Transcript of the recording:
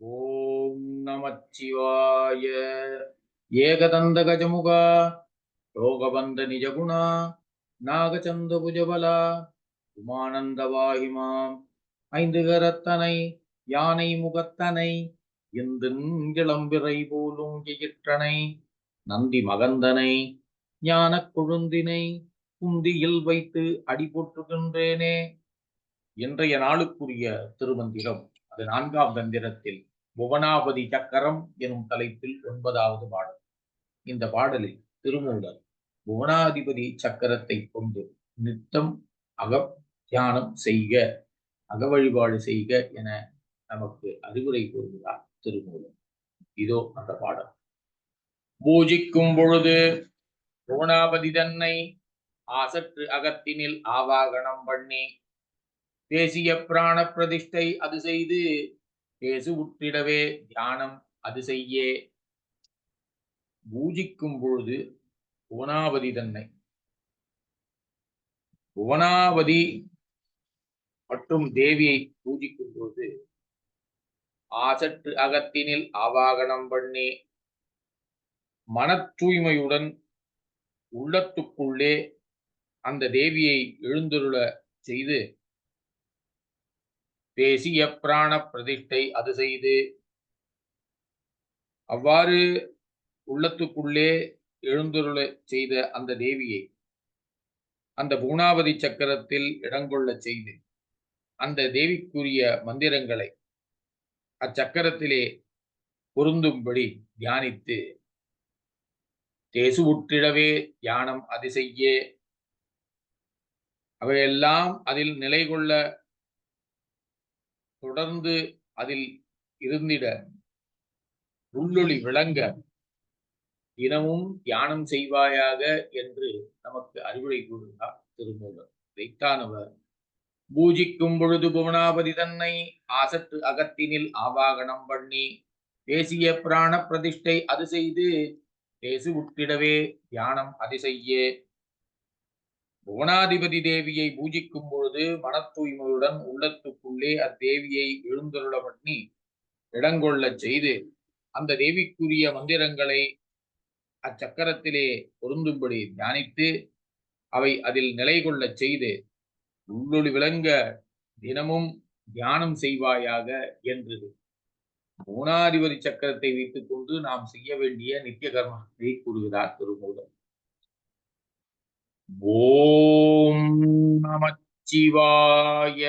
ஓம் நமச்சிவாய. ஏகதந்த கஜமுகா யோகபந்த நிஜகுணா நாகச்சந்த புஜபலா உமானந்த வாகிமாம் ஐந்து கரத்தனை யானை முகத்தனை இளம்பிறை போலும் எயிற்றனை நந்தி மகந்தனை ஞானக் கொழுந்தினை குந்தியில் வைத்து அடிபொற்றுகின்றேனே இன்றைய நாளுக்குரிய திருமந்திரம் அது நான்காம் தந்திரத்தில் புவனாபதி சக்கரம் எனும் தலைப்பில் ஒன்பதாவது பாடல். இந்த பாடலில் திருமூலர் புவனாதிபதி சக்கரத்தை கொண்டு நித்தம் அக தியானம் செய்க அக வழிபாடு செய்க என நமக்கு அறிவுரை கூறுகிறார் திருமூலர். இதோ அந்த பாடல். பூஜிக்கும் பொழுது புவனாபதி தன்னை ஆசற்று அகத்தினில் ஆவாகனம் பண்ணி தேசிய பிராண பிரதிஷ்டை அது செய்து பேசு உற்றிடவே தியானம் அது செய்யே. பூஜிக்கும் பொழுது புவனாவதி தன்னை. புவனாவதி மற்றும் தேவியை பூஜிக்கும் பொழுது ஆசற்று அகத்தினில் ஆவாகனம் பண்ணி. மன தூய்மையுடன் உள்ளத்துக்குள்ளே அந்த தேவியை எழுந்துருள செய்து தேசிய பிராண பிரதிஷ்டை அது செய்து. அவ்வாறு உள்ளத்துக்குள்ளே எழுந்துருள செய்த அந்த தேவியை அந்த பூணாவதி சக்கரத்தில் இடங்கொள்ள செய்து அந்த தேவிக்குரிய மந்திரங்களை அச்சக்கரத்திலே பொருந்தும்படி தியானித்து தேசு உற்றிடவே தியானம் அது செய்ய அவையெல்லாம் அதில் நிலை கொள்ள தொடர்ந்து அதில் இருந்திட உள்ளொளி விளங்க தினமும் தியானம் செய்வாயாக என்று நமக்கு அறிவுரை கூறுகிறார் திருமூலர். வைத்தானவர் பூஜிக்கும் பொழுது புவனாபதி தன்னை ஆசற்று அகத்தினில் ஆவாகனம் பண்ணி தேசிய பிராண பிரதிஷ்டை அது செய்து தேசு உட்டிடவே தியானம் அது செய்ய. புவனாதிபதி தேவியை பூஜிக்கும் பொழுது மன தூய்மையுடன் உள்ளே அத்தேவியை எழுந்தருள பண்ணி இடங்கொள்ளச் செய்து அந்த தேவிக்குரிய மந்திரங்களை அச்சக்கரத்திலே பொருந்தும்படி தியானித்து அவை அதில் நிலை கொள்ளச் செய்து உள்ளொளி விளங்க தினமும் தியானம் செய்வாயாக என்று மூணாதிபதி சக்கரத்தை வைத்துக் கொண்டு நாம் செய்ய வேண்டிய நித்திய கர்மத்தை கூறுகிறார் திருமூலம் ஓம் நமச்சிவாய